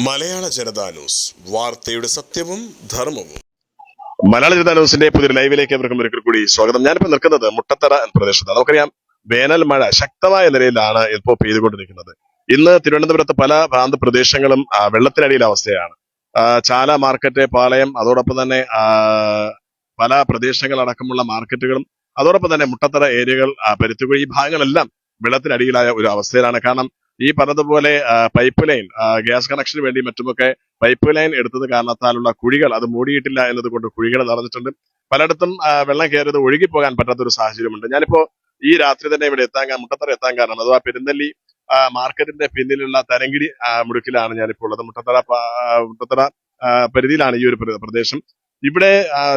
മലയാള Janata news. വാർത്തയുടെ സത്യവും ധർമ്മവും. മലയാള ജനതാ ന്യൂസിന്റെ പുതിയൊരു ലൈവിലേക്ക് അവർക്കും ഒരിക്കൽ കൂടി സ്വാഗതം. ഞാനിപ്പോൾ നിൽക്കുന്നത് മുട്ടത്തറ എന്ന പ്രദേശത്താണ്. നമുക്കറിയാം വേനൽ മഴ ശക്തമായ നിലയിലാണ് ഇപ്പോൾ പെയ്തുകൊണ്ടിരിക്കുന്നത്. ഇന്ന് തിരുവനന്തപുരത്ത് പല പ്രാന്ത പ്രദേശങ്ങളും വെള്ളത്തിനടിയിലെ അവസ്ഥയാണ്. ചാല മാർക്കറ്റ് പാളയം അതോടൊപ്പം തന്നെ പല പ്രദേശങ്ങളടക്കമുള്ള മാർക്കറ്റുകളും അതോടൊപ്പം തന്നെ മുട്ടത്തറ ഏരിയകൾ പരുത്തുകൊഴി ഈ ഭാഗങ്ങളെല്ലാം വെള്ളത്തിനടിയിലായ ഒരു അവസ്ഥയിലാണ്. കാരണം ഈ പറഞ്ഞതുപോലെ പൈപ്പ് ലൈൻ ഗ്യാസ് കണക്ഷന് വേണ്ടി മറ്റുമൊക്കെ പൈപ്പ് ലൈൻ എടുത്തത് കാരണത്താലുള്ള കുഴികൾ അത് മൂടിയിട്ടില്ല എന്നതുകൊണ്ട് കുഴികൾ നിറഞ്ഞിട്ടുണ്ട്. പലയിടത്തും വെള്ളം കയറിയത് ഒഴുകിപ്പോകാൻ പറ്റാത്ത ഒരു സാഹചര്യമുണ്ട്. ഞാനിപ്പോ ഈ രാത്രി തന്നെ ഇവിടെ എത്താൻ മുട്ടത്തറ എത്താൻ കാരണം അഥവാ പെരുന്തല്ലി മാർക്കറ്റിന്റെ പിന്നിലുള്ള തരങ്കിടി മുടുക്കിലാണ് ഞാനിപ്പോൾ ഉള്ളത്. മുട്ടത്തറ മുട്ടത്തറ പരിധിയിലാണ് ഈ ഒരു പ്രദേശം. ഇവിടെ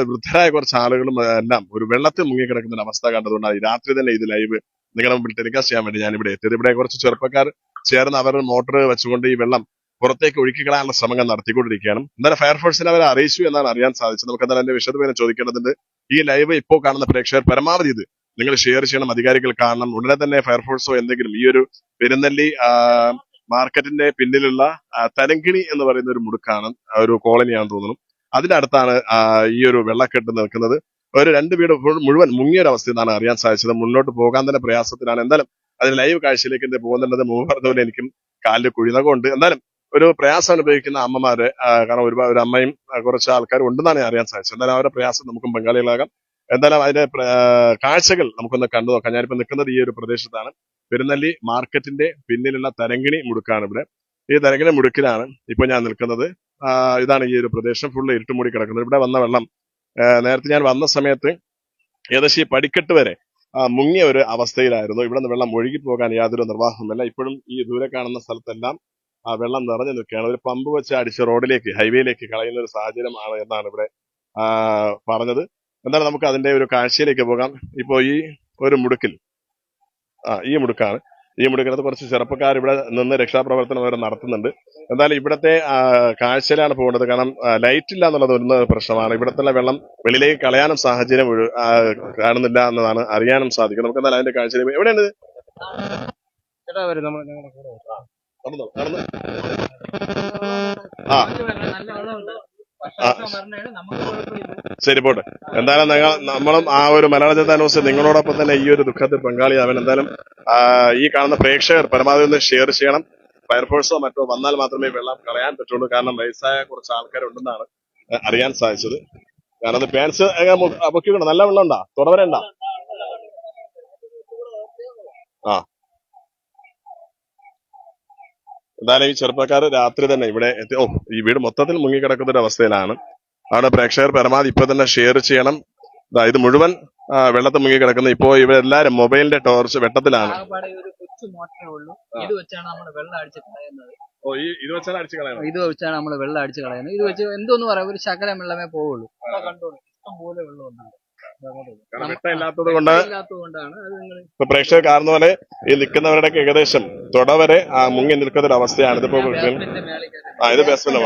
വൃദ്ധരായ കുറച്ച് ആളുകളും എല്ലാം ഒരു വെള്ളത്തിൽ മുങ്ങിക്കിടക്കുന്ന ഒരു അവസ്ഥ കണ്ടതുകൊണ്ടാണ് രാത്രി തന്നെ ഇത് ലൈവ് നിങ്ങളുടെ മുമ്പിൽ ടെലികാസ്റ്റ് ചെയ്യാൻ വേണ്ടി ഞാൻ ഇവിടെ എത്തിയത്. ഇവിടെ കുറച്ച് ചെറുപ്പക്കാർ ചേർന്ന് അവർ മോട്ടോർ വെച്ചുകൊണ്ട് ഈ വെള്ളം പുറത്തേക്ക് ഒഴുക്കിക്കളയാനുള്ള ശ്രമങ്ങൾ നടത്തിക്കൊണ്ടിരിക്കുകയാണ്. എന്നാലും ഫയർഫോഴ്സിനെ അവരെ അറിയിച്ചു എന്നാണ് അറിയാൻ സാധിച്ചത്. നമുക്ക് എന്തായാലും അതിന്റെ വിശദമായി ചോദിക്കേണ്ടതുണ്ട്. ഈ ലൈവ് ഇപ്പോൾ കാണുന്ന പ്രേക്ഷകർ പരമാവധി ഇത് നിങ്ങൾ ഷെയർ ചെയ്യണം അധികാരികൾ കാണണം. ഉടനെ തന്നെ ഫയർഫോഴ്സോ എന്തെങ്കിലും ഈ ഒരു പെരുന്നല്ലി മാർക്കറ്റിന്റെ പിന്നിലുള്ള തരങ്കിണി എന്ന് പറയുന്ന ഒരു മുടുക്കാണ് ഒരു കോളനിയാണെന്ന് തോന്നുന്നു. അതിനടുത്താണ് ഈ ഒരു വെള്ളക്കെട്ട് നിൽക്കുന്നത്. ഒരു രണ്ട് വീട് മുഴുവൻ മുങ്ങിയ ഒരു അവസ്ഥയെന്നാണ് അറിയാൻ സാധിച്ചത്. മുന്നോട്ട് പോകാൻ തന്നെ പ്രയാസത്തിലാണ്. എന്തായാലും അതിന് ലൈവ് കാഴ്ചയിലേക്ക് എന്റെ പോകുന്നുണ്ടത് മുമ്പ് എനിക്കും കാലിൽ കുഴിനകമുണ്ട്. എന്തായാലും ഒരു പ്രയാസം അനുഭവിക്കുന്ന അമ്മമാര് കാരണം ഒരുപാട് ഒരു അമ്മയും കുറച്ച് ആൾക്കാരും ഉണ്ടെന്നാണ് അറിയാൻ സാധിച്ചത്. എന്തായാലും അവരുടെ പ്രയാസം നമുക്കും പങ്കാളികളാകാം. എന്തായാലും അതിന്റെ കാഴ്ചകൾ നമുക്കൊന്ന് കണ്ടു നോക്കാം. ഞാനിപ്പോ നിൽക്കുന്നത് ഈ ഒരു പ്രദേശത്താണ്. പെരുന്നല്ലി മാർക്കറ്റിന്റെ പിന്നിലുള്ള തരങ്കിണി മുടുക്കാണ് ഇവിടെ. ഈ തരങ്കിണി മുടുക്കിലാണ് ഇപ്പൊ ഞാൻ നിൽക്കുന്നത്. ഇതാണ് ഈ ഒരു പ്രദേശം. ഫുള്ള് ഇരുട്ടുമൂടി കിടക്കുന്നത്. ഇവിടെ വന്ന വെള്ളം നേരത്തെ ഞാൻ വന്ന സമയത്ത് ഏകദേശം ഈ പടിക്കെട്ട് വരെ മുങ്ങിയ ഒരു അവസ്ഥയിലായിരുന്നു. ഇവിടെ നിന്ന് വെള്ളം ഒഴുകി പോകാൻ യാതൊരു നിർവാഹവുമില്ല. ഇപ്പോഴും ഈ ദൂരെ കാണുന്ന സ്ഥലത്തെല്ലാം ആ വെള്ളം നിറഞ്ഞു നിൽക്കുകയാണ്. ഒരു പമ്പ് വെച്ച് അടിച്ച് റോഡിലേക്ക് ഹൈവേയിലേക്ക് കളയുന്ന ഒരു സാഹചര്യമാണ് എന്നാണ് ഇവിടെ പറഞ്ഞത്. എന്തായാലും നമുക്ക് അതിന്റെ ഒരു കാഴ്ചയിലേക്ക് പോകാം. ഇപ്പോ ഈ ഒരു മുടുക്കിൽ ആ ഈ മുടുക്കാണ്. ഈ മുടുക്കിനകത്ത് കുറച്ച് ചെറുപ്പക്കാർ ഇവിടെ നിന്ന് രക്ഷാപ്രവർത്തനം അവർ നടത്തുന്നുണ്ട്. എന്തായാലും ഇവിടത്തെ കാഴ്ചയിലാണ് പോകേണ്ടത്. കാരണം ലൈറ്റ് ഇല്ല എന്നുള്ളത് ഒരു പ്രശ്നമാണ്. ഇവിടത്തെ വെള്ളം വെളിയിലേക്ക് കളയാനും സാഹചര്യം കാണുന്നില്ല എന്നതാണ് അറിയാനും സാധിക്കും. നമുക്ക് എന്തായാലും അതിന്റെ കാഴ്ച. എവിടെയാണ്? ആ. ശരി പോട്ടെ. എന്തായാലും നിങ്ങൾ നമ്മളും ആ ഒരു മലയാള ജനതാ ന്യൂസ് നിങ്ങളോടൊപ്പം തന്നെ ഈ ഒരു ദുഃഖത്തിൽ പങ്കാളിയാവാൻ എന്തായാലും ഈ കാണുന്ന പ്രേക്ഷകർ പരമാവധി ഒന്ന് ഷെയർ ചെയ്യണം. ഫയർഫോഴ്സോ മറ്റോ വന്നാൽ മാത്രമേ വെള്ളം കളയാൻ പറ്റുള്ളൂ. കാരണം വയസ്സായ കുറച്ച് ആൾക്കാരുണ്ടെന്നാണ് അറിയാൻ സാധിച്ചത്. കാരണം പാൻസ് പൊക്കിക്കൊണ്ട് നല്ല വെള്ളം ഉണ്ടാ? തുടവരണ്ട ആ. എന്തായാലും ഈ ചെറുപ്പക്കാർ രാത്രി തന്നെ ഇവിടെ എത്തി ഓ ഈ വീട് മൊത്തത്തിൽ മുങ്ങിക്കിടക്കുന്ന ഒരു അവസ്ഥയിലാണ്. അവിടെ പ്രേക്ഷകർ പരമാവധി ഇപ്പൊ തന്നെ ഷെയർ ചെയ്യണം. ഇത് മുഴുവൻ വെള്ളത്തിൽ മുങ്ങി കിടക്കുന്ന ഇപ്പോ ഇവരെല്ലാരും മൊബൈലിന്റെ ടോർച്ച് വെട്ടത്തിലാണ്. കൊച്ചു മോട്ടറേ ഉള്ളൂ. ഇത് വെച്ചാണ് നമ്മൾ വെള്ളം അടിച്ച് കളയുന്നത്. ഓ ഈ ഇത് വെച്ചാൽ അടിച്ചു കളയണം ഇത് വെച്ചാണ് നമ്മൾ വെള്ളം അടിച്ച് കളയുന്നത്. ഇത് വെച്ച് എന്തോന്ന് പറയാം ഒരു ശകലം വെള്ളമേ പോവുള്ളൂ. കണ്ടോളൂ ഇഷ്ടം പോലെ വെള്ളം ഉണ്ടാകും. കൊണ്ട് ഇപ്പൊ പ്രേക്ഷകർ കാണുന്ന പോലെ ഈ നിൽക്കുന്നവരുടെ ഏകദേശം തുട വരെ ആ, മുങ്ങി നിൽക്കുന്ന ഒരു അവസ്ഥയാണ് ഇതിപ്പോ ആ ഇത് ബേസ്മെന്റ്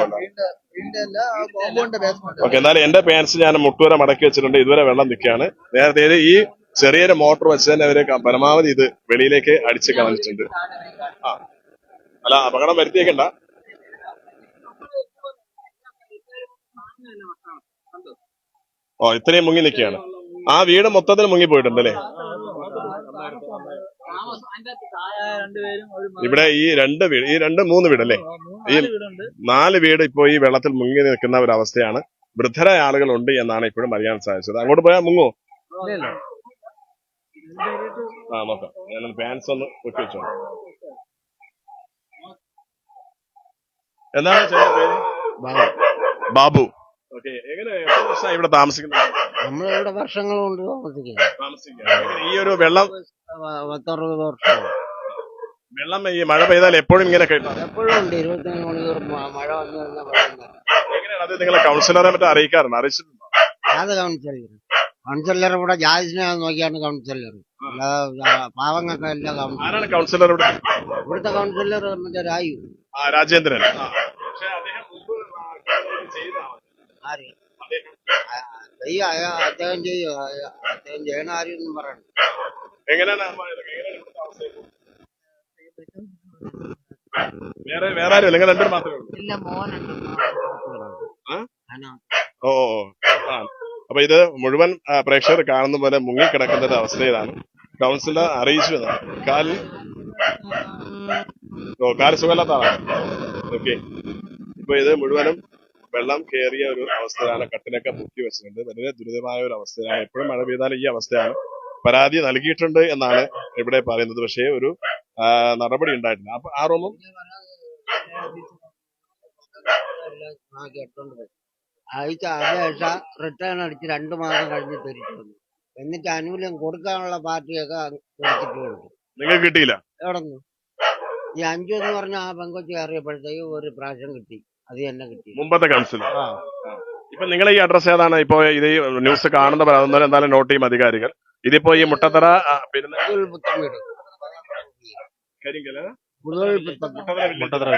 ഓക്കെ എന്നാലും എന്റെ പാൻസ് ഞാൻ മുട്ടുവരെ മടക്കി വെച്ചിട്ടുണ്ട്. ഇതുവരെ വെള്ളം നിൽക്കുകയാണ്. നേരത്തെ ഈ ചെറിയൊരു മോട്ടോർ വെച്ച് തന്നെ അവർ പരമാവധി ഇത് വെളിയിലേക്ക് അടിച്ച് കളഞ്ഞിട്ടുണ്ട്. ആ. അല്ല അപകടം വരുത്തിയേക്കണ്ട. ഓ ഇത്രയും മുങ്ങി നിൽക്കുകയാണ്. ആ വീട് മൊത്തത്തിൽ മുങ്ങി പോയിട്ടുണ്ട് അല്ലേ ഇവിടെ ഈ രണ്ട് വീട് ഈ രണ്ട് മൂന്ന് വീടല്ലേ? ഈ- നാല് വീട് ഇപ്പോ ഈ വെള്ളത്തിൽ മുങ്ങി നിൽക്കുന്ന ഒരു അവസ്ഥയാണ് വൃദ്ധരായ ആളുകളുണ്ട് എന്നാണ് ഇപ്പോഴും അറിയാൻ സാധിച്ചത്. അങ്ങോട്ട് പോയാൽ മുങ്ങോ ആ നോക്കാം. ഞാൻ പാൻസ് ഒന്ന് പൊട്ടി വെച്ചോ എന്താണ് ചേട്ടന്റെ പേര്? ബാബു. ഓക്കെ എങ്ങനെ എത്ര വർഷമായി ഇവിടെ താമസിക്കുന്നത് നമ്മളിവിടെ വർഷങ്ങൾ കൊണ്ട് താമസിക്കുക. എങ്ങനെ ഈ ഒരു വെള്ളം പ- പത്തറുപത് വർഷം. വെള്ളം ഈ മഴ പെയ്താൽ എപ്പോഴും ഇങ്ങനെ കേട്ടോ എപ്പോഴും ഉണ്ട്. ഇരുപത്തിനാല് മണിക്കൂർ മ- മഴ വന്നു കഴിഞ്ഞാൽ വെള്ളം എങ്ങനെയാണ് അത് നിങ്ങളെ കൗൺസിലറെ മറ്റും അറിയിക്കാറുണ്ട്? അറിയിച്ചിട്ടുണ്ടോ? അത് കൗൺസിലർ കൗൺസിലർ ഇവിടെ ജാതിസിനെ നോക്കിയാണ് കൗൺസിലർ. പാവങ്ങൾക്ക് കൗൺസിലർ. ആരാണ് കൗൺസിലർ ഇവിടെ ഇവിടുത്തെ കൗൺസിലർ മറ്റേ രായു ആ രാജേന്ദ്രൻ. ആര്? ചെയ്യും അദ്ദേഹം ചെയ്യും അദ്ദേഹം ചെയ്യണ ആരും പറയണ്ട. എങ്ങനെയാണ്? വേറെ വേറെ ആരും നിങ്ങൾ രണ്ടുപേരും മാത്രമേ ഉള്ളൂ. ഇല്ല മോനുണ്ട് ഓ ഓ, ഓ. ആ. അപ്പൊ ഇത് മുഴുവൻ പ്രേക്ഷകർ കാണുന്ന പോലെ മുങ്ങിക്കിടക്കുന്ന ഒരു അവസ്ഥയിലാണ് കൗൺസിലർ അറിയിച്ചു. കാലിൽ ഓ കാൽ സുഖമല്ലാത്താണ് ഓക്കെ. ഇപ്പൊ ഇത് മുഴുവനും വെള്ളം കയറിയ ഒരു അവസ്ഥയാണ് കട്ടിലൊക്കെ മുക്കി വെച്ചിട്ടുണ്ട്. വളരെ ദുരിതമായ ഒരു അവസ്ഥയാണ് എപ്പോഴും മഴ പെയ്താൽ ഈ അവസ്ഥയാണ്. പരാതി നൽകിയിട്ടുണ്ട് എന്നാണ് ഇവിടെ പറയുന്നത്. പക്ഷേ ഒരു നടപടി ഉണ്ടായിട്ടില്ല. അപ്പൊ ആ റൂമും? അയച്ച അപേക്ഷ റിട്ടേൺ അടിച്ച് രണ്ടു മാസം കഴിഞ്ഞ് തിരിച്ചു വന്നു. എന്നിട്ട് ആനുകൂല്യം കൊടുക്കാനുള്ള പാർട്ടിയൊക്കെ കൊടുത്തിട്ടുണ്ട് നിങ്ങൾക്ക് കിട്ടിയില്ല? എവിടെ ഈ അഞ്ചു എന്ന് പറഞ്ഞ ആ പെങ്കൊച്ചി കയറിയപ്പോഴത്തേക്ക് ഒരു പ്രാവശ്യം കിട്ടി. അത് തന്നെ കിട്ടി. മുമ്പത്തെ കൗൺസിൽ ആ. ഇപ്പൊ നിങ്ങൾ ഈ അഡ്രസ് ഏതാണ്? ഇപ്പൊ ഇത് ഈ ന്യൂസ് കാണുന്ന അതൊന്നും എന്തായാലും നോട്ട് ചെയ്യും അധികാരികൾ. ഇതിപ്പോ ഈ മുട്ടത്തറ ആ, പിന്നെ പുതുവൽ പുത്തൻ വീട് കരിങ്കൽ മുട്ടത്തറ മുട്ടത്തറ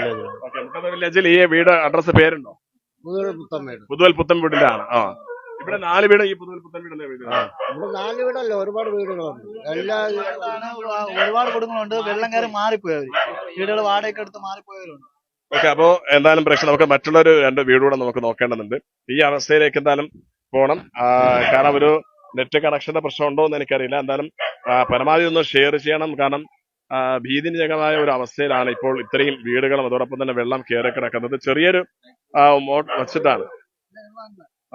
വില്ലേജിൽ ഈ വീട് അഡ്രസ് പേരുണ്ടോ? പുതുവൽ പുത്തൻ വീട് പുതുവൽ പുത്തൻ വീടിന്റെ ആ. ഇവിടെ നാല് വീട് ഈ പുതുവൽ പുത്തൻ വീടല്ലേ വീട്? ഇവിടെ നാല് വീടല്ലേ ഒരുപാട് വീടുകളുണ്ട്. എല്ലാ ഒരുപാട് കുടുംബങ്ങളുണ്ട്. വെള്ളം കയറി മാറിപ്പോയവര്. വീടുകൾ വാടകയ്ക്ക് എടുത്ത് മാറിപ്പോയവരുണ്ട്. ഓക്കെ അപ്പോ എന്തായാലും പ്രശ്നം നമുക്ക് മറ്റുള്ളൊരു രണ്ട് വീടുകൂടെ നമുക്ക് നോക്കേണ്ടതുണ്ട്. ഈ അവസ്ഥയിലേക്ക് എന്തായാലും പോകണം കാരണം ഒരു നെറ്റ് കണക്ഷന്റെ പ്രശ്നം ഉണ്ടോ എന്ന് എനിക്കറിയില്ല. എന്തായാലും പരമാവധി ഒന്ന് ഷെയർ ചെയ്യണം. കാരണം ആ, ഭീതിജനകമായ ഒരു അവസ്ഥയിലാണ് ഇപ്പോൾ ഇത്രയും വീടുകളും അതോടൊപ്പം തന്നെ വെള്ളം കയറി കിടക്കുന്നത്. ചെറിയൊരു വച്ചിട്ടാണ്.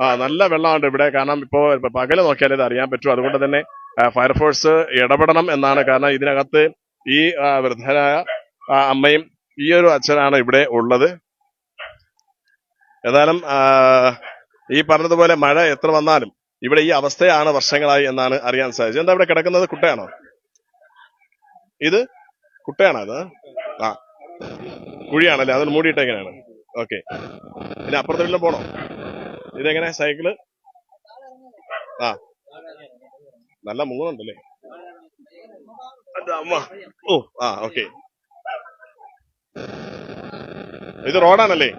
ആ നല്ല വെള്ളമുണ്ട് ഇവിടെ. കാരണം ഇപ്പൊ പകൽ നോക്കിയാലേ ഇത് അറിയാൻ പറ്റും. അതുകൊണ്ട് തന്നെ ഫയർഫോഴ്സ് ഇടപെടണം എന്നാണ്. കാരണം ഇതിനകത്ത് ഈ വൃദ്ധനായ അമ്മയും ഈ ഒരു അച്ഛനാണ് ഇവിടെ ഉള്ളത്. ഏതായാലും ഈ പറഞ്ഞതുപോലെ മഴ എത്ര വന്നാലും ഇവിടെ ഈ അവസ്ഥയാണ് വർഷങ്ങളായി എന്നാണ് അറിയാൻ സാധിച്ചത്. എന്താ ഇവിടെ കിടക്കുന്നത്? കുട്ടയാണോ? ഇത് കുട്ടയാണോ അത്? ആ. കുഴിയാണല്ലേ? അതൊന്ന് മൂടിയിട്ട് എങ്ങനെയാണ്? ഓക്കെ. പിന്നെ അപ്പുറത്തെ വീട്ടിലും പോണോ? ഇതെങ്ങനെ? സൈക്കിൾ? ആ. നല്ല മൂന്നുണ്ടല്ലേ? അമ്മ. ഓ ആ ഓക്കെ. ഇത് റോഡാണല്ലേ?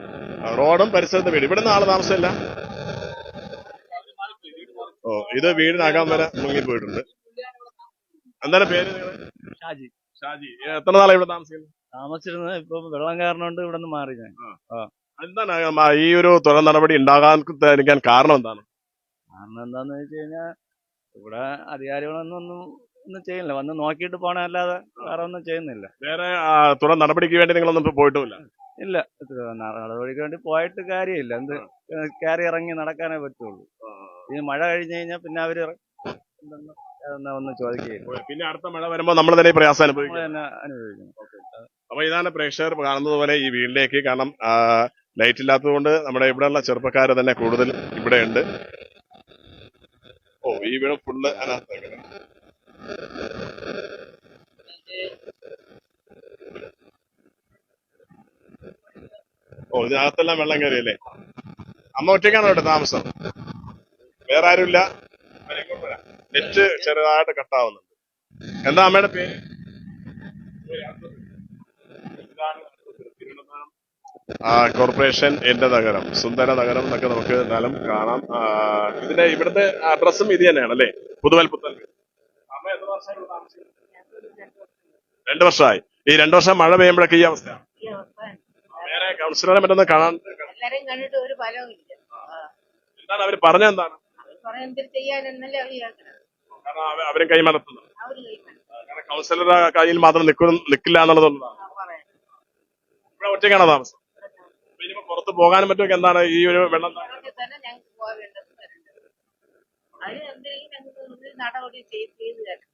റോഡും പരിസരത്തെ വീട്. ഇവിടെ നിന്ന് ആൾ താമസമില്ല. ഓ ഇത് വീടിനകം വരെ മുങ്ങി പോയിട്ടുണ്ട്. എന്താണ് പേര് ഷാജി. ഷാജി എത്ര നാളെ ഇവിടെ താമസിക്കുന്നത് താമസിച്ചിരുന്നത് ഇപ്പൊ വെള്ളം കയറുന്നോണ്ട് ഇവിടെ നിന്ന് മാറി ഞാൻ. എന്താണ് ആ, ഈ ഒരു തുറ നടപടി ഉണ്ടാകാൻ കാരണം എന്താണ്? കാരണം എന്താന്ന് വെച്ച് കഴിഞ്ഞാൽ ഇവിടെ അധികാരികളൊന്നും ഒന്നും ഒന്നും ചെയ്യുന്നില്ല. വന്ന് നോക്കിയിട്ട് പോണേ അല്ലാതെ വേറെ ഒന്നും ചെയ്യുന്നില്ല. വേറെ ആ, തുറ നടപടിക്ക് വേണ്ടി നിങ്ങളൊന്നും ഇപ്പൊ പോയിട്ടുമില്ല? ഇല്ല. ഇത് ന- നടപടിക്ക് വേണ്ടി പോയിട്ട് കാര്യമില്ല. എന്ത് കയറി ഇറങ്ങി നടക്കാനേ പറ്റുള്ളൂ. ഈ മഴ കഴിഞ്ഞു കഴിഞ്ഞാൽ പിന്നെ അവർ ഇറ- എന്തെന്ന്? ഒന്നും ചോദിക്കുകയില്ല പിന്നെ അടുത്ത മഴ വരുമ്പോൾ നമ്മൾ തന്നെ പ്രയാസം അനുഭവിക്കും. തന്നെ അപ്പൊ ഇതാണ് പ്രേക്ഷകർ കാണുന്നത് പോലെ ഈ വീട്ടിലേക്ക്. കാരണം ലൈറ്റ് ഇല്ലാത്തതുകൊണ്ട് നമ്മുടെ ഇവിടെയുള്ള ചെറുപ്പക്കാർ തന്നെ കൂടുതൽ ഇവിടെ ഉണ്ട് ഓ ഈ വീട് ഫുള്ള് ഓ ഇതിനകത്തെല്ലാം വെള്ളം കയറിയല്ലേ? അമ്മ ഒറ്റയ്ക്കാണോ ഇവിടെ താമസം? വേറെ ആരുമില്ല? നെറ്റ് ചെറുതായിട്ട് കട്ടാവുന്നുണ്ട് എന്താ അമ്മയുടെ പേര്? ആ കോർപ്പറേഷൻ എന്റെ നഗരം സുന്ദര നഗരം എന്നൊക്കെ നമുക്ക് എന്നാലും കാണാം. ഇതിന്റെ ഇവിടുത്തെ അഡ്രസ്സും ഇത് തന്നെയാണ് അല്ലേ? പുതുവൽ പുത്തൽ അമ്മ എത്ര വർഷമായി? രണ്ട് വർഷമായി. ഈ രണ്ടു വർഷം മഴ പെയ്യുമ്പോഴൊക്കെ ഈ അവസ്ഥ വേറെ കൗൺസിലറെ മറ്റൊന്ന് കാണാൻ എന്താണ് അവർ പറഞ്ഞ ചെയ്യാനെന്നല്ലേ അവർ കേൾക്കണം കാരണം അവ- അവരും കൈമലർത്തുന്നത് അവർ കഴിക്കണം കാരണം കൗൺസിലറുടെ കയ്യിൽ മാത്രം നിൽക്കും നിൽക്കില്ല എന്നുള്ളതുകൊണ്ടാണ്. പറയാൻ ഇവിടെ ഒറ്റയ്ക്കാണോ താമസം? അപ്പൊ ഇനിയിപ്പോ പുറത്ത് പോകാനും എന്താണ് ഈ ഒരു വെള്ളം? തന്നെ ഞങ്ങൾക്ക് പോവേണ്ടത് വരേണ്ടത് അതിന് എന്തെങ്കിലും ഞങ്ങൾക്ക് ഒരു നടപടി ചെയ്ത് ചെയ്ത് തരണം.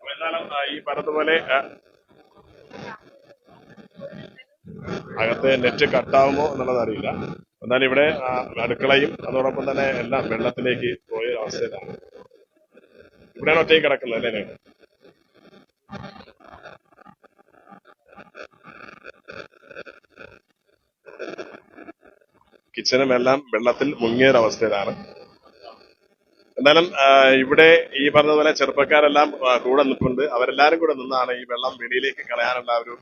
അപ്പൊ എന്നാലും ആ, ഈ പറഞ്ഞതുപോലെ ആ, അകത്തെ നെറ്റ് കട്ടാവുമോ എന്നുള്ളത് അറിയില്ല. എന്നാലും ഇവിടെ അടുക്കളയും അതോടൊപ്പം തന്നെ എല്ലാം വെള്ളത്തിലേക്ക് പോയ അവസ്ഥയിലാണ്. ഇവിടെയാണ് ഒറ്റയ്ക്ക് കിടക്കുന്നത് അല്ലേ? കിച്ചനും എല്ലാം വെള്ളത്തിൽ മുങ്ങിയ ഒരു അവസ്ഥയിലാണ്. എന്തായാലും ഇവിടെ ഈ പറഞ്ഞതുപോലെ ചെറുപ്പക്കാരെല്ലാം കൂടെ നിൽപ്പുണ്ട് അവരെല്ലാരും കൂടെ നിന്നാണ് ഈ വെള്ളം വെളിയിലേക്ക് കളയാനുള്ള ഒരു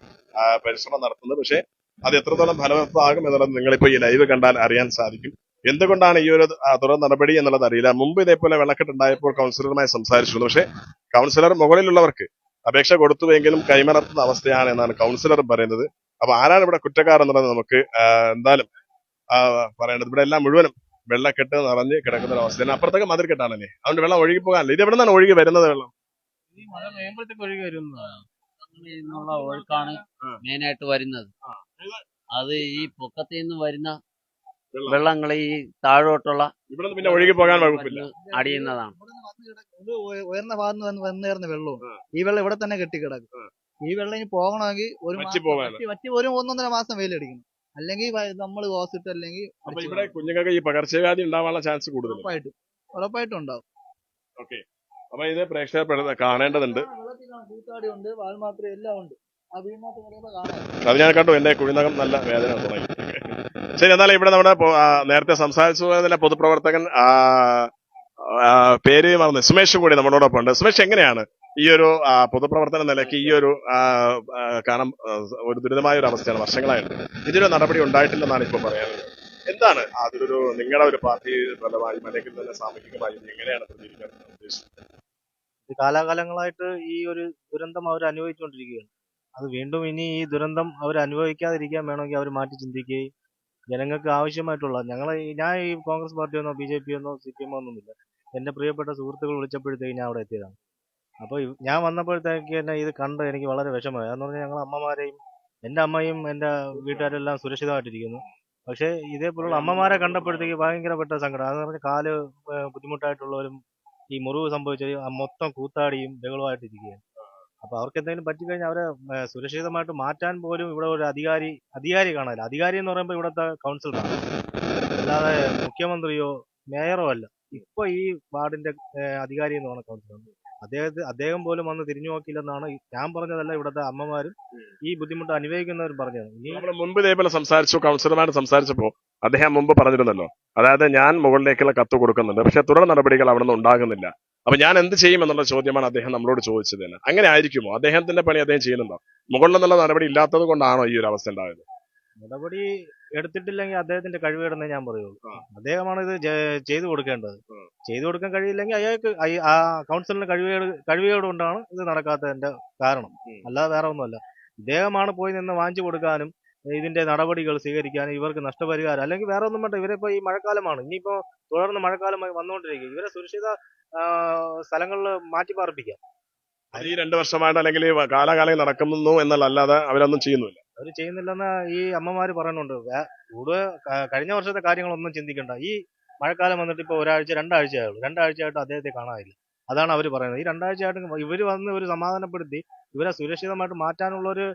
പരിശ്രമം നടത്തുന്നത്. പക്ഷേ അത് എത്രത്തോളം ഫലവത്താകും എന്നുള്ളത് നിങ്ങളിപ്പോ ഈ ലൈവ് കണ്ടാൽ അറിയാൻ സാധിക്കും. എന്തുകൊണ്ടാണ് ഈ ഒരു തുടർ നടപടി എന്നുള്ളത് അറിയില്ല. മുമ്പ് ഇതേപോലെ വെള്ളക്കെട്ട് ഉണ്ടായപ്പോൾ കൗൺസിലറുമായി സംസാരിച്ചിരുന്നു. പക്ഷേ കൗൺസിലർ മുകളിലുള്ളവർക്ക് അപേക്ഷ കൊടുത്തുവെങ്കിലും കൈമറത്തുന്ന അവസ്ഥയാണ് എന്നാണ് കൗൺസിലർ പറയുന്നത്. അപ്പൊ ആരാണ് ഇവിടെ കുറ്റക്കാർ എന്നുള്ളത് നമുക്ക് എന്തായാലും പറയേണ്ടത്. ഇവിടെ എല്ലാം മുഴുവനും വെള്ളക്കെട്ട് നിറഞ്ഞ് കിടക്കുന്ന ഒരു അവസ്ഥയാണ്. അപ്പുറത്തൊക്കെ മതിൽ കെട്ടാണല്ലേ അതുകൊണ്ട് വെള്ളം ഒഴുകി പോകാനല്ലേ? ഇത് എവിടെ നിന്നാണ് ഒഴുകി വരുന്നത് വെള്ളം? ഈ മഴ പെയ്യുമ്പോഴത്തേക്ക് ഒഴുകി വരുന്നതാണ്. ഒഴുക്കാണ്. മെയിനായിട്ട് വരുന്നത്. അത് ഈ പൊക്കത്തിൽ നിന്ന് വരുന്ന വെള്ളം. വെള്ളങ്ങൾ ഈ താഴോട്ടുള്ള ഇവിടെ പിന്നെ ഒഴുകി പോകാൻ വകുപ്പില്ല. അടിയുന്നതാണ്. ഉയർന്ന ഭാഗത്ത് വന്ന് വന്നേറുന്ന വെള്ളവും ഈ വെള്ളം ഇവിടെ തന്നെ കെട്ടിക്കിടക്കും. ഈ വെള്ളം ഇനി പോകണമെങ്കിൽ ഒരു ഒരു ഒന്നൊന്നര മാസം വെയിലടിക്കണം. അല്ലെങ്കിൽ നമ്മൾ ഹോസ്പിറ്റൽ അല്ലെങ്കിൽ ഇവിടെ കുഞ്ഞുങ്ങൾക്ക് ഈ പകർച്ചവ്യാധി ഉണ്ടാവാനുള്ള ചാൻസ് കൂടുതൽ ഉറപ്പായിട്ടും. ഉറപ്പായിട്ടും ഉണ്ടാവും. ഓക്കെ. അപ്പൊ ഇത് പ്രേക്ഷകർ കാണേണ്ടതുണ്ട്. കൂത്താടി ഉണ്ട് വാൽമാത്രം എല്ലാം ഉണ്ട്. അത് ഞാൻ കണ്ടു. എന്റെ കുഴിനകം നല്ല വേദന തുടങ്ങി ശരി എന്നാലും ഇവിടെ നമ്മുടെ നേരത്തെ സംസാരിച്ചു പോയതിലെ പൊതുപ്രവർത്തകൻ പേര് മറന്ന്. സുമേഷ് കൂടി നമ്മളോടൊപ്പം ഉണ്ട്. സുമേഷ് എങ്ങനെയാണ് ഈ ഒരു പൊതുപ്രവർത്തന നിലയ്ക്ക് ഈ ഒരു കാരണം ഒരു ദുരിതമായ ഒരു അവസ്ഥയാണ് വർഷങ്ങളായിട്ട്. ഇതിനൊരു നടപടി ഉണ്ടായിട്ടില്ലെന്നാണ് ഇപ്പൊ പറയാനുള്ളത്. എന്താണ് അതിലൊരു നിങ്ങളുടെ ഒരു പാർട്ടി ഫലമായും അല്ലെങ്കിൽ തന്നെ സാമൂഹികമായും എങ്ങനെയാണ് പ്രതികരിക്കാൻ കാലാകാലങ്ങളായിട്ട് ഈ ഒരു ദുരന്തം അവർ അനുഭവിച്ചുകൊണ്ടിരിക്കുകയാണ്. അത് വീണ്ടും ഇനി ഈ ദുരന്തം അവർ അനുഭവിക്കാതിരിക്കാൻ വേണമെങ്കിൽ അവർ മാറ്റി ചിന്തിക്കുകയും ജനങ്ങൾക്ക് ആവശ്യമായിട്ടുള്ള ഞങ്ങൾ ഞാൻ ഈ കോൺഗ്രസ് പാർട്ടിയൊന്നോ ബി ജെ പിയൊന്നോ സി പി എമ്മോ ഒന്നുമില്ല. എന്റെ പ്രിയപ്പെട്ട സുഹൃത്തുക്കൾ വിളിച്ചപ്പോഴത്തേക്ക് ഞാൻ അവിടെ എത്തിയതാണ്. അപ്പോൾ ഞാൻ വന്നപ്പോഴത്തേക്ക് തന്നെ ഇത് കണ്ട് എനിക്ക് വളരെ വിഷമമായി. എന്ന് പറഞ്ഞാൽ ഞങ്ങൾ അമ്മമാരെയും എന്റെ അമ്മയും എന്റെ വീട്ടുകാരും എല്ലാം സുരക്ഷിതമായിട്ടിരിക്കുന്നു. പക്ഷേ ഇതേപോലുള്ള അമ്മമാരെ കണ്ടപ്പോഴത്തേക്ക് ഭയങ്കരപ്പെട്ട സങ്കടം. അതെന്ന് പറഞ്ഞാൽ കാൽ ബുദ്ധിമുട്ടായിട്ടുള്ളവരും ഈ മുറിവ് സംഭവിച്ചത് ആ മൊത്തം കൂത്താടിയും ബഹളമായിട്ടിരിക്കുകയാണ്. അപ്പൊ അവർക്ക് എന്തെങ്കിലും പറ്റിക്കഴിഞ്ഞാൽ അവരെ സുരക്ഷിതമായിട്ട് മാറ്റാൻ പോലും ഇവിടെ ഒരു അധികാരി അധികാരി കാണാനില്ല. അധികാരി എന്ന് പറയുമ്പോൾ ഇവിടുത്തെ കൗൺസിലറാണ്. അല്ലാതെ മുഖ്യമന്ത്രിയോ മേയറോ അല്ല. ഇപ്പൊ ഈ വാർഡിന്റെ അധികാരി എന്ന് പറഞ്ഞ കൗൺസിലർ അദ്ദേഹത്തെ അദ്ദേഹം പോലും വന്ന് തിരിഞ്ഞു നോക്കിയില്ലെന്നാണ് ഞാൻ പറഞ്ഞതല്ല ഇവിടുത്തെ അമ്മമാരും ഈ ബുദ്ധിമുട്ട് അനുഭവിക്കുന്നവരും പറഞ്ഞത്. നമ്മൾ മുമ്പ് ഇതേപോലെ സംസാരിച്ചു കൗൺസിലർമാർ സംസാരിച്ചപ്പോ അദ്ദേഹം മുമ്പ് പറഞ്ഞിരുന്നല്ലോ. അതായത് ഞാൻ മുകളിലേക്കുള്ള കത്ത് കൊടുക്കുന്നുണ്ട്. പക്ഷെ തുടർ നടപടികൾ അവിടെ നിന്ന് ഉണ്ടാകുന്നില്ല. അപ്പൊ ഞാൻ എന്ത് ചെയ്യും എന്നുള്ള ചോദ്യമാണ് അദ്ദേഹം നമ്മളോട് ചോദിച്ചത് തന്നെ. അങ്ങനെ ആയിരിക്കുമോ? അദ്ദേഹത്തിന്റെ പണി അദ്ദേഹം ചെയ്യുന്നുണ്ടോ? മുകളിൽ നിന്നുള്ള നടപടി ഇല്ലാത്തത് കൊണ്ടാണോ ഈ ഒരു അവസ്ഥ ഉണ്ടായത്? നടപടി എടുത്തിട്ടില്ലെങ്കിൽ അദ്ദേഹത്തിന്റെ കഴിവേടെന്നേ ഞാൻ പറയുള്ളൂ. അദ്ദേഹമാണ് ഇത് ചെയ്തു കൊടുക്കേണ്ടത്. ചെയ്തു കൊടുക്കാൻ കഴിയില്ലെങ്കിൽ അയാൾക്ക് ആ കൗൺസിലിന് കഴിവേട് കഴിവേട് കൊണ്ടാണ് ഇത് നടക്കാത്തതിന്റെ കാരണം. അല്ലാതെ വേറെ ഒന്നുമല്ല. ഇദ്ദേഹമാണ് പോയി നിന്ന് വാങ്ങിച്ചു കൊടുക്കാനും ഇതിന്റെ നടപടികൾ സ്വീകരിക്കാൻ ഇവർക്ക് നഷ്ടപരിഹാരം അല്ലെങ്കിൽ വേറെ ഒന്നും വേണ്ട. ഇവരിപ്പോ ഈ മഴക്കാലമാണ്. ഇനിയിപ്പോ തുടർന്ന് മഴക്കാലമായി വന്നുകൊണ്ടിരിക്കും. ഇവരെ സുരക്ഷിത സ്ഥലങ്ങളിൽ മാറ്റി പാർപ്പിക്കാം. ഈ രണ്ടു വർഷമായിട്ട് അല്ലെങ്കിൽ കാലാകാലം നടക്കുന്നു എന്നല്ലാതെ അവരൊന്നും ചെയ്യുന്നില്ല. അവർ ചെയ്യുന്നില്ലെന്ന് ഈ അമ്മമാര് പറയുന്നുണ്ട്. കൂടുതൽ കഴിഞ്ഞ വർഷത്തെ കാര്യങ്ങളൊന്നും ചിന്തിക്കണ്ട. ഈ മഴക്കാലം വന്നിട്ട് ഇപ്പൊ ഒരാഴ്ച രണ്ടാഴ്ചയായുള്ളൂ. രണ്ടാഴ്ചയായിട്ട് അദ്ദേഹത്തെ കാണാനില്ല. അതാണ് അവർ പറയുന്നത്. ഈ രണ്ടാഴ്ചയായിട്ട് ഇവർ വന്ന് ഒരു സമാധാനപ്പെടുത്തി ഇവരെ സുരക്ഷിതമായിട്ട് മാറ്റാനുള്ള ഒരു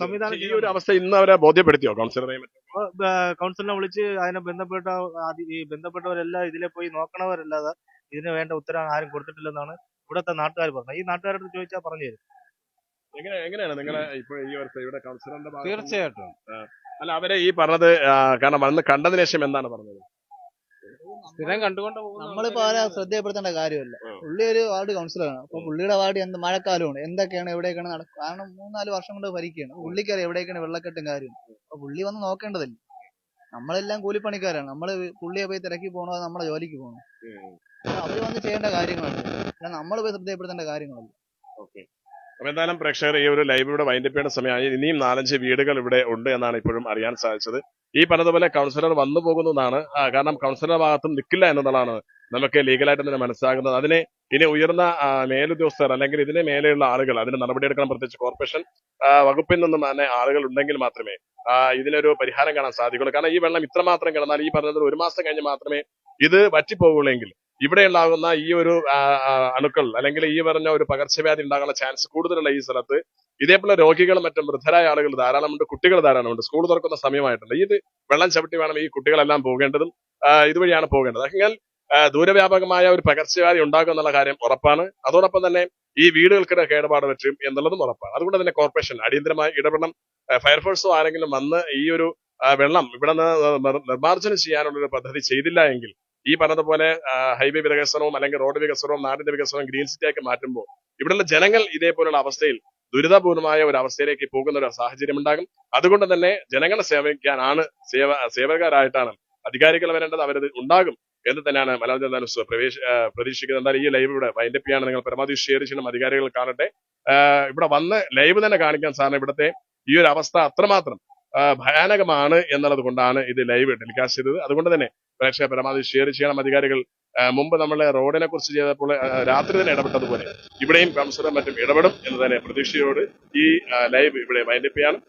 സംവിധാനം ഈ ഒരു അവസ്ഥ ഇന്ന് അവരെ ബോധ്യപ്പെടുത്തിയോ കൗൺസിലറെയും കൗൺസിലിനെ വിളിച്ച് അതിനെ ബന്ധപ്പെട്ട ഈ ബന്ധപ്പെട്ടവരെല്ലാം ഇതിലെ പോയി നോക്കണവരല്ലാതെ ഇതിന് വേണ്ട ഉത്തരം ആരും കൊടുത്തിട്ടില്ലെന്നാണ് ഇവിടുത്തെ നാട്ടുകാർ പറഞ്ഞത്. ഈ നാട്ടുകാരോട് ചോദിച്ചാൽ പറഞ്ഞു തരും. എങ്ങനെ എങ്ങനെയാണ് നിങ്ങളെ ഇപ്പൊ ഈ വർഷം ഇവിടെ കൗൺസിലറിന്റെ ഭാഗത്ത് നിന്ന് തീർച്ചയായിട്ടും. അല്ല അവരെ ഈ പറഞ്ഞത് കാരണം അന്ന് കണ്ടതിന് ശേഷം എന്താണ് പറഞ്ഞത്? സ്ഥിരം കണ്ടുകൊണ്ട് നമ്മളിപ്പോ ആരെ ശ്രദ്ധയപ്പെടുത്തേണ്ട കാര്യമല്ല. പുള്ളി ഒരു വാർഡ് കൗൺസിലറാണ്. അപ്പൊ പുള്ളിയുടെ വാർഡ് എന്ത് മഴക്കാലമാണ്. എന്തൊക്കെയാണ് എവിടെയൊക്കെയാണ് നടക്കുക കാരണം മൂന്നാൽ വർഷം കൊണ്ട് ഭരിക്കുകയാണ്. പുള്ളിക്കറിയാം എവിടെയൊക്കെയാണ് വെള്ളക്കെട്ടും കാര്യം അപ്പൊ പുള്ളി വന്ന് നോക്കേണ്ടതല്ലേ. നമ്മളെല്ലാം കൂലിപ്പണിക്കാരാണ്. നമ്മൾ പുള്ളിയെ പോയി തിരക്കി പോകണോ അത് നമ്മളെ ജോലിക്ക് പോകണോ അവർ വന്ന് ചെയ്യേണ്ട കാര്യങ്ങളാണ്. അല്ല നമ്മൾ പോയി ശ്രദ്ധയപ്പെടുത്തേണ്ട കാര്യങ്ങളല്ല. ഓക്കെ. അപ്പൊ എന്തായാലും പ്രേക്ഷകർ ഈ ഒരു ലൈവ് ഇവിടെ വൈൻഡപ്പ് ചെയ്യേണ്ട സമയമായി. ഇനിയും നാലഞ്ച് വീടുകൾ ഇവിടെ ഉണ്ട് എന്നാണ് ഇപ്പോഴും അറിയാൻ സാധിച്ചത്. ഈ പറഞ്ഞതുപോലെ കൗൺസിലർ വന്നു പോകുന്നതാണ് കാരണം കൗൺസിലർ ഭാഗത്തും നിൽക്കില്ല എന്നുള്ളതാണ് നമുക്ക് ലീഗലായിട്ട് തന്നെ മനസ്സിലാകുന്നത്. അതിനെ ഇനി ഉയർന്ന മേലുദ്യോഗസ്ഥർ അല്ലെങ്കിൽ ഇതിനെ മേലെയുള്ള ആളുകൾ അതിന് നടപടിയെടുക്കണം പ്രത്യേകിച്ച് കോർപ്പറേഷൻ വകുപ്പിൽ നിന്നും തന്നെ ആളുകൾ ഉണ്ടെങ്കിൽ മാത്രമേ ഇതിനൊരു പരിഹാരം കാണാൻ സാധിക്കുള്ളൂ. കാരണം ഈ വെള്ളം ഇത്രമാത്രം കിടന്നാൽ ഈ പറഞ്ഞത് ഒരു മാസം കഴിഞ്ഞ് മാത്രമേ ഇത് വറ്റിപ്പോകുള്ളെങ്കിൽ ഇവിടെ ഉണ്ടാകുന്ന ഈ ഒരു അണുക്കൾ അല്ലെങ്കിൽ ഈ പറഞ്ഞ ഒരു പകർച്ചവ്യാധി ഉണ്ടാകാനുള്ള ചാൻസ് കൂടുതലുള്ള ഈ സ്ഥലത്ത് ഇതേപോലെ രോഗികൾ മറ്റും വൃദ്ധരായ ആളുകൾ ധാരാളമുണ്ട് കുട്ടികൾ ധാരാളമുണ്ട് സ്കൂൾ തുറക്കുന്ന സമയമായിട്ടുണ്ട്. ഇത് വെള്ളം ചവിട്ടി വേണം ഈ കുട്ടികളെല്ലാം പോകേണ്ടതും ഇതുവഴിയാണ് പോകേണ്ടത്. അതിനാൽ ദൂരവ്യാപകമായ ഒരു പകർച്ചവ്യാധി ഉണ്ടാകും എന്നുള്ള കാര്യം ഉറപ്പാണ്. അതോടൊപ്പം തന്നെ ഈ വീടുകൾക്കിടെ കേടുപാട് പറ്റും എന്നുള്ളതും ഉറപ്പാണ്. അതുകൊണ്ട് തന്നെ കോർപ്പറേഷൻ അടിയന്തരമായി ഇടപെടണം. ഫയർഫോഴ്സോ ആരെങ്കിലും വന്ന് ഈ ഒരു വെള്ളം ഇവിടെ നിർമ്മാർജനം ചെയ്യാനുള്ള ഒരു പദ്ധതി ചെയ്തില്ല എങ്കിൽ ഈ പറഞ്ഞതുപോലെ ഹൈവേ വികസനവും അല്ലെങ്കിൽ റോഡ് വികസനവും നാടിന്റെ വികസനവും ഗ്രീൻ സിറ്റി ആക്കി മാറ്റുമ്പോൾ ഇവിടുള്ള ജനങ്ങൾ ഇതേപോലുള്ള അവസ്ഥയിൽ ദുരിതപൂർണമായ ഒരു അവസ്ഥയിലേക്ക് പോകുന്ന ഒരു സാഹചര്യം ഉണ്ടാകും. അതുകൊണ്ട് തന്നെ ജനങ്ങളെ സേവിക്കാനാണ് സേവ സേവകരായിട്ടാണ് അധികാരികൾ വരേണ്ടത് അവരത് ഉണ്ടാകും എന്ന് തന്നെയാണ് മലയാള ജനതാ ന്യൂസ് പ്രവേശ പ്രതീക്ഷിക്കുന്നത്. എന്തായാലും ഈ ലൈവ് ഇവിടെ വൈൻഡപ്പ് ചെയ്യാണ്. നിങ്ങൾ പരമാവധി ഷെയർ ചെയ്യണം അധികാരികൾ കാണട്ടെ. ഇവിടെ വന്ന് ലൈവ് തന്നെ കാണിക്കാൻ സാറിന് ഇവിടുത്തെ ഈ ഒരു അവസ്ഥ അത്രമാത്രം ഭയാനകമാണ് എന്നുള്ളത് കൊണ്ടാണ് ഇത് ലൈവ് ടെലികാസ്റ്റ് ചെയ്തത്. അതുകൊണ്ട് തന്നെ പ്രേക്ഷക പരമാവധി ഷെയർ ചെയ്യണം. അധികാരികൾ മുമ്പ് നമ്മൾ റോഡിനെ കുറിച്ച് ചെയ്തപ്പോൾ രാത്രി തന്നെ ഇടപെട്ടതുപോലെ. ഇവിടെയും കൗൺസിലറും മറ്റും ഇടപെടും എന്ന് തന്നെ പ്രതീക്ഷയോട് ഈ ലൈവ് ഇവിടെ വൈൻഡപ്പ് ചെയ്യണം.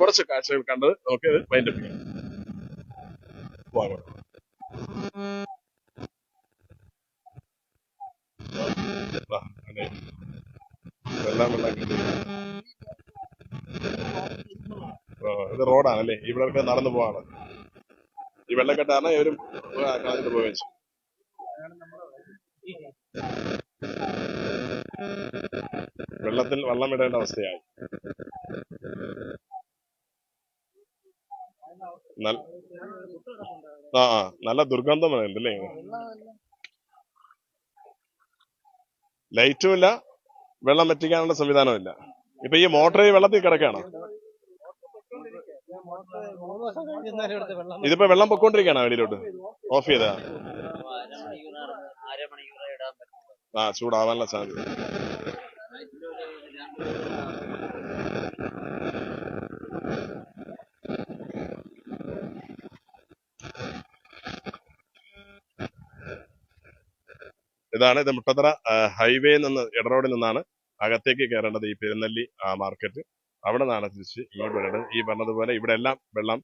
കുറച്ച് കാഴ്ചകൾ കണ്ടത് നമുക്ക് വൈൻഡപ്പ് ചെയ്യാം. വെള്ളം വെള്ളം ഇത് റോഡാണല്ലേ ഇവിടെ നടന്നു പോവാണ്. ഈ വെള്ളക്കെട്ടാണ് ഇവരും കളഞ്ഞിട്ട് പോയി വെച്ചു വെള്ളത്തിൽ വെള്ളം ഇടേണ്ട അവസ്ഥയായി. ആ നല്ല ദുർഗന്ധം ലൈറ്റും ഇല്ല വെള്ളം വറ്റിക്കാനുള്ള സംവിധാനമില്ല ഇപ്പൊ ഈ മോട്ടറി വെള്ളത്തിൽ കിടക്കാണോ ഇതിപ്പോ വെള്ളം പൊക്കോണ്ടിരിക്കാണോ വെളിയിലോട്ട് ഓഫ് ചെയ്താ? ആ ചൂടാവാനുള്ള സാധ്യത ഇതാണ് ഇത് മുട്ടത്തറ ഹൈവേ നിന്ന് ഇടറോഡിൽ നിന്നാണ് അകത്തേക്ക് കയറേണ്ടത് ഈ പെരുന്നല്ലി മാർക്കറ്റ്. അവിടെ നിന്നാണ് തിരിച്ച് ഇങ്ങോട്ട് വരേണ്ടത് ഈ പറഞ്ഞതുപോലെ ഇവിടെ എല്ലാം വെള്ളം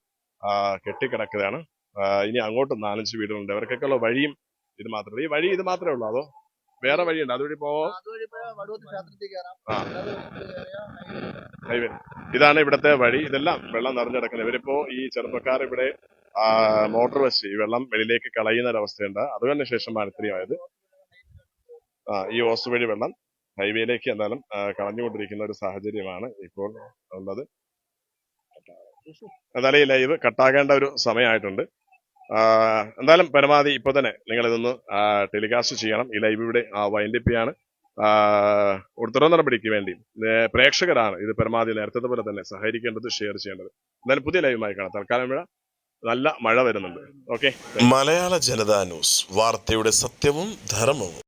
കെട്ടിക്കിടക്കുകയാണ്. ഇനി അങ്ങോട്ട് നാലഞ്ച് വീടുകളുണ്ട്. അവർക്കൊക്കെ ഉള്ള വഴിയും ഇത് മാത്രമേ ഈ വഴി ഇത് മാത്രമേ ഉള്ളൂ. അതോ വേറെ വഴിയുണ്ട്? അതുവഴി പോ അതുവഴി പോയാ വടുവത്ത് ക്ഷേത്രത്തിൽ കയറാം ആ. അല്ലാതെ വഴിക്ക് കയറിയാ highway. ഹൈവേ. ഇതാണ് ഇവിടുത്തെ വഴി. ഇതെല്ലാം വെള്ളം നിറഞ്ഞിടക്കുന്നത്. ഇവരിപ്പോ ഈ ചെറുപ്പക്കാർ ഇവിടെ മോട്ടോർ വെച്ച് ഈ വെള്ളം വെളിയിലേക്ക് കളയുന്ന ഒരവസ്ഥയുണ്ട് അതുതന്നെ ശേഷമാണ് ഇത്രയായത് ആ ഈ ഓസ് വഴി വെള്ളം ഹൈവേയിലേക്ക് എന്തായാലും കളഞ്ഞുകൊണ്ടിരിക്കുന്ന ഒരു സാഹചര്യമാണ് ഇപ്പോൾ ഉള്ളത്. എന്തായാലും ഈ ലൈവ് കട്ടാകേണ്ട ഒരു സമയമായിട്ടുണ്ട്. എന്തായാലും പരമാവധി ഇപ്പൊ തന്നെ നിങ്ങൾ ഇതൊന്ന് ടെലികാസ്റ്റ് ചെയ്യണം. ഈ ലൈവ് ഇവിടെ വൈൻഡപ്പ് ചെയ്യാണ്. ഉത്തരവ് നടപടിക്ക് വേണ്ടി പ്രേക്ഷകരാണ് ഇത് പരമാവധി നേരത്തെ പോലെ തന്നെ സഹകരിക്കേണ്ടത് ഷെയർ ചെയ്യേണ്ടത്. എന്തായാലും പുതിയ ലൈവുമായി കാണാം. തൽക്കാലം ഇവിടെ നല്ല മഴ വരുന്നുണ്ട്. ഓക്കെ മലയാള ജനതാ ന്യൂസ്. വാർത്തയുടെ സത്യവും ധർമ്മവും.